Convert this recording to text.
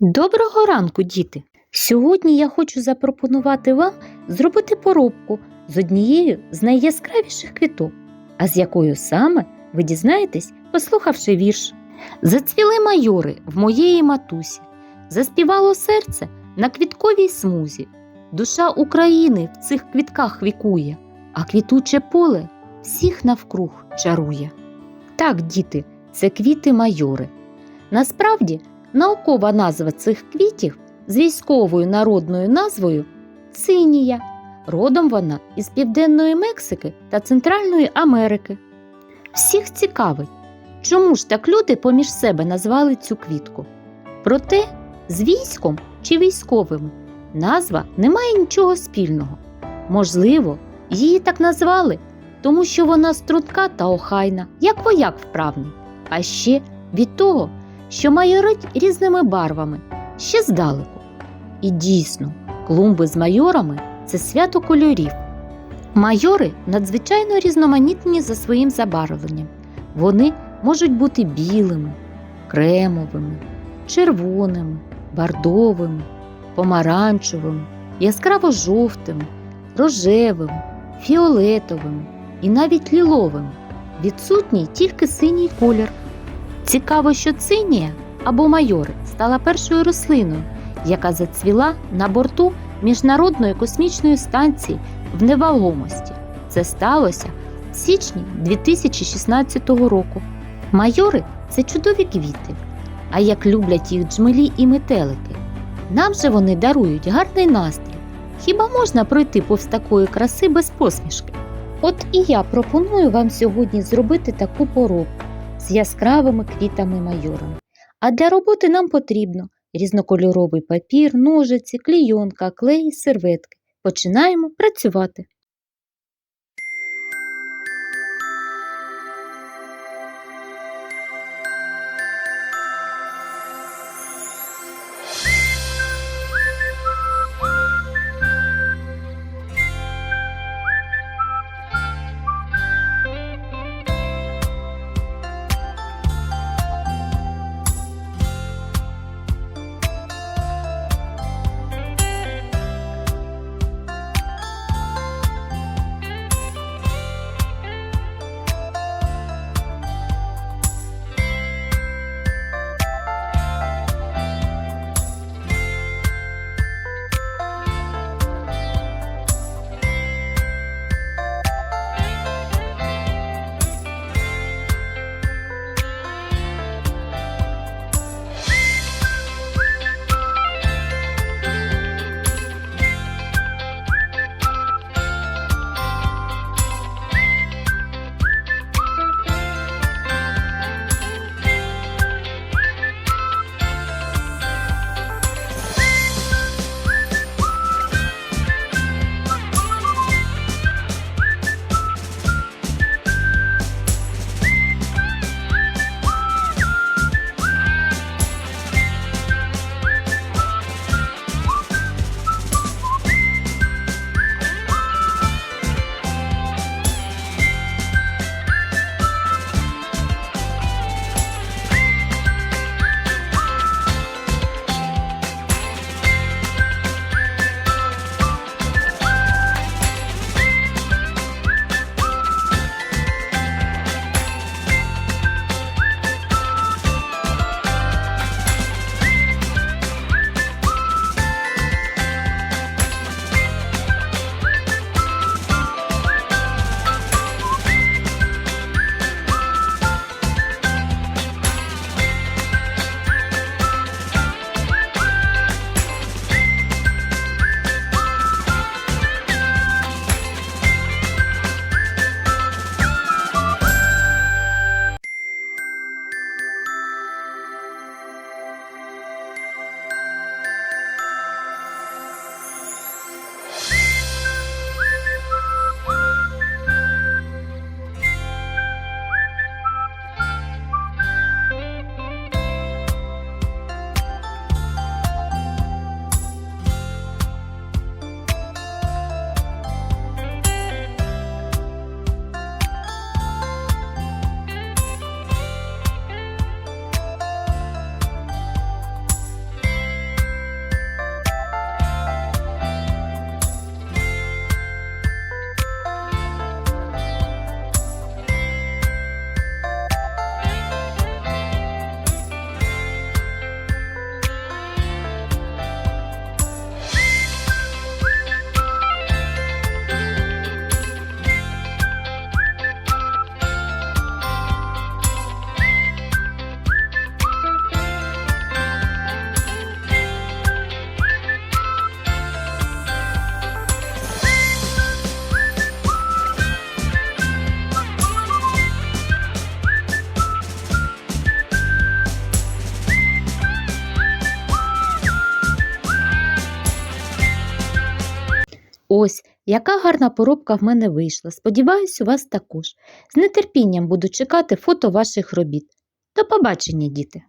Доброго ранку, діти! Сьогодні я хочу запропонувати вам зробити поробку з однією з найяскравіших квіток, а з якою саме ви дізнаєтесь, послухавши вірш. Зацвіли майори в моєї матусі, заспівало серце на квітковій смузі. Душа України в цих квітках вікує, а квітуче поле всіх навкруг чарує. Так, діти, це квіти майори. Насправді, наукова назва цих квітів з військовою народною назвою цинія. Родом вона із Південної Мексики та Центральної Америки. Всіх цікавить, чому ж так люди поміж себе назвали цю квітку. Проте з військом чи військовими назва не має нічого спільного. Можливо, її так назвали, тому що вона струнка та охайна, як вояк вправний, а ще від того, що майорить різними барвами ще здалеку. І дійсно, клумби з майорами це свято кольорів. Майори надзвичайно різноманітні за своїм забарвленням. Вони можуть бути білими, кремовими, червоними, бордовими, помаранчевими, яскраво-жовтими, рожевими, фіолетовими і навіть ліловими. Відсутній тільки синій колір. Цікаво, що цинія або майори стала першою рослиною, яка зацвіла на борту Міжнародної космічної станції в невагомості. Це сталося в січні 2016 року. Майори це чудові квіти, а як люблять їх джмелі і метелики. Нам же вони дарують гарний настрій. Хіба можна пройти повз такої краси без посмішки? От і я пропоную вам сьогодні зробити таку поробку з яскравими квітами майорами. А для роботи нам потрібно різнокольоровий папір, ножиці, клійонка, клей, серветки. Починаємо працювати. Ось, яка гарна поробка в мене вийшла. Сподіваюсь, у вас також. З нетерпінням буду чекати фото ваших робіт. До побачення, діти!